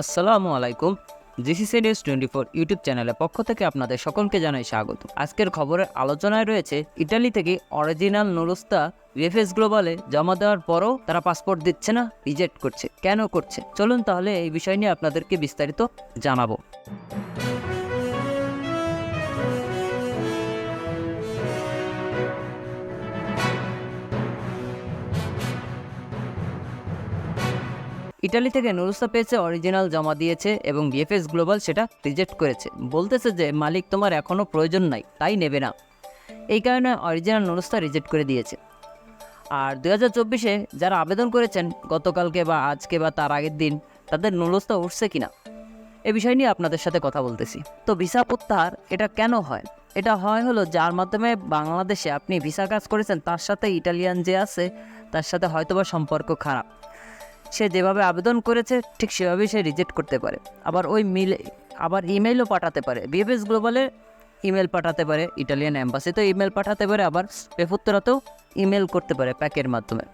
আসসালামু আলাইকুম। GCC news twenty four YouTube চ্যানেলের পক্ষ থেকে আপনাদের সকলকে জানাই স্বাগত। আজকের খবরের আলোচনায় রয়েছে ইটালি থেকে অরিজিনাল নুরুস্তা রেফেস গ্লোবালে জমা দেওয়ার পরও তারা পাসপোর্ট দিচ্ছে না, রিজেক্ট করছে। কেন করছে? চলুন তাহলে এই বিষয় নিয়ে আপনাদেরকে বিস্তারিত জানাব। ইটালি থেকে নুরুস্তা পেয়েছে অরিজিনাল জমা দিয়েছে এবং বিএফএস গ্লোবাল সেটা রিজেক্ট করেছে। বলতেছে যে, মালিক তোমার এখনও প্রয়োজন নাই, তাই নেবে না। এই কারণে অরিজিনাল নুরুস্তা রিজেক্ট করে দিয়েছে। আর দু হাজার চব্বিশে যারা আবেদন করেছেন, গতকালকে বা আজকে বা তার আগের দিন, তাদের নুরুস্তা উঠছে কিনা? এ বিষয় নিয়ে আপনাদের সাথে কথা বলতেছি। তো ভিসা প্রত্যাহার, এটা কেন হয়? এটা হয় হলো যার মাধ্যমে বাংলাদেশে আপনি ভিসা কাজ করেছেন, তার সাথে ইটালিয়ান যে আছে, তার সাথে হয়তোবা সম্পর্ক খারাপ। সে যেভাবে আবেদন করেছে, ঠিক সেভাবেই সে রিজেক্ট করতে পারে। আবার ওই মিল আবার ইমেলও পাঠাতে পারে। বিএফএস গ্লোবালে ইমেল পাঠাতে পারে ইটালিয়ান অ্যাম্বাসিতেও ইমেল পাঠাতে পারে, আবার পেফুত্তরাতেও ইমেল করতে পারে প্যাকের মাধ্যমে।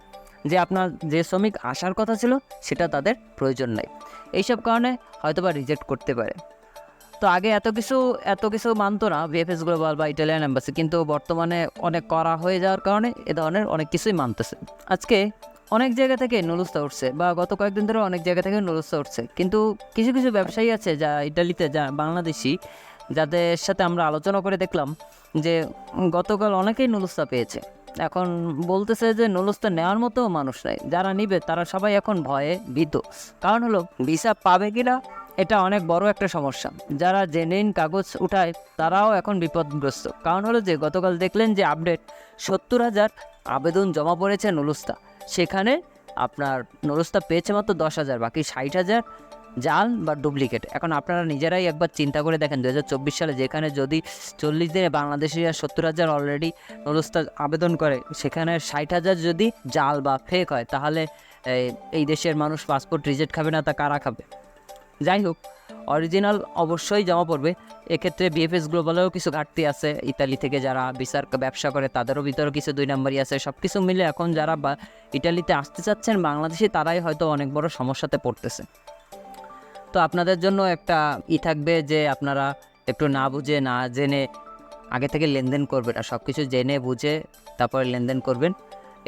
যে আপনার যে শ্রমিক আসার কথা ছিল, সেটা তাদের প্রয়োজন নাই। এইসব কারণে হয়তো বা রিজেক্ট করতে পারে। তো আগে এত কিছু এত কিছু মানতো না বিএফএস গ্লোবাল বা ইটালিয়ান অ্যাম্বাসি কিন্তু বর্তমানে অনেক করা হয়ে যাওয়ার কারণে এ ধরনের অনেক কিছুই মানতেছে। আজকে অনেক জায়গা থেকে নুরুস্তা উঠছে বা গত কয়েকদিন ধরে অনেক জায়গা থেকে নুরুস্তা উঠছে। কিন্তু কিছু কিছু ব্যবসায়ী আছে যা ইটালিতে যা বাংলাদেশি, যাদের সাথে আমরা আলোচনা করে দেখলাম যে গতকাল অনেকেই নুরুস্তা পেয়েছে। এখন বলতেছে যে নুরুস্তা নেওয়ার মতো মানুষ নাই। যারা নিবে তারা সবাই এখন ভয়ে ভীত। কারণ হলো, ভিসা পাবে কিনা? এটা অনেক বড় একটা সমস্যা। যারা জেনুইন কাগজ উঠায়, তারাও এখন বিপদগ্রস্ত। কারণ হলো যে, গতকাল দেখলেন যে আপডেট, সত্তর হাজার আবেদন জমা পড়েছে নুরুস্তা সেখানে আপনার নুরুস্তা পেয়েছে মাত্র দশ হাজার, বাকি ষাট হাজার জাল বা ডুপ্লিকেট। এখন আপনারা নিজেরাই একবার চিন্তা করে দেখেন দু হাজার চব্বিশ সালে যেখানে যদি চল্লিশ দিনে বাংলাদেশিরা সত্তর হাজার অলরেডি নুরুস্তা আবেদন করে, সেখানে ষাট হাজার যদি জাল বা ফেক হয়, তাহলে এই দেশের মানুষ পাসপোর্ট রিজেক্ট খাবে না, তা কারা খাবে? যাই হোক অরিজিনাল অবশ্যই জমা পড়বে। এক্ষেত্রে বিএফএস গ্লোবালেও কিছু ঘাটতি আছে। ইতালি থেকে যারা বিচার ব্যবসা করে, তাদেরও ভিতরেও কিছু দুই নম্বরই আছে। সব কিছু মিলে এখন যারা বা ইটালিতে আসতে চাচ্ছেন, বাংলাদেশি, তারাই হয়তো অনেক বড় সমস্যাতে পড়তেছে। তো আপনাদের জন্য একটা ই থাকবে যে আপনারা একটু না বুঝে, না জেনে আগে থেকে লেনদেন করবেন আর সব কিছু জেনে বুঝে তারপরে লেনদেন করবেন।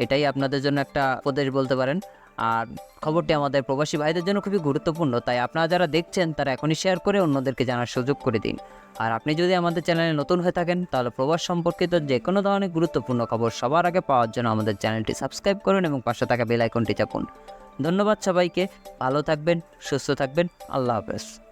এটাই আপনাদের জন্য একটা উপদেশ বলতে পারেন। আর খবরটি আমাদের প্রবাসী ভাইদের জন্য খুবই গুরুত্বপূর্ণ, তাই আপনারা যারা দেখছেন তারা এখনই শেয়ার করে অন্যদেরকে জানার সুযোগ করে দিন। আর আপনি যদি আমাদের চ্যানেলে নতুন হয়ে থাকেন, তাহলে প্রবাস সম্পর্কিত যে কোনো ধরনের গুরুত্বপূর্ণ খবর সবার আগে পাওয়ার জন্য আমাদের চ্যানেলটি সাবস্ক্রাইব করুন এবং পাশে থাকা বেল আইকনটি চাপুন। ধন্যবাদ সবাইকে, ভালো থাকবেন, সুস্থ থাকবেন, আল্লাহ হাফেজ।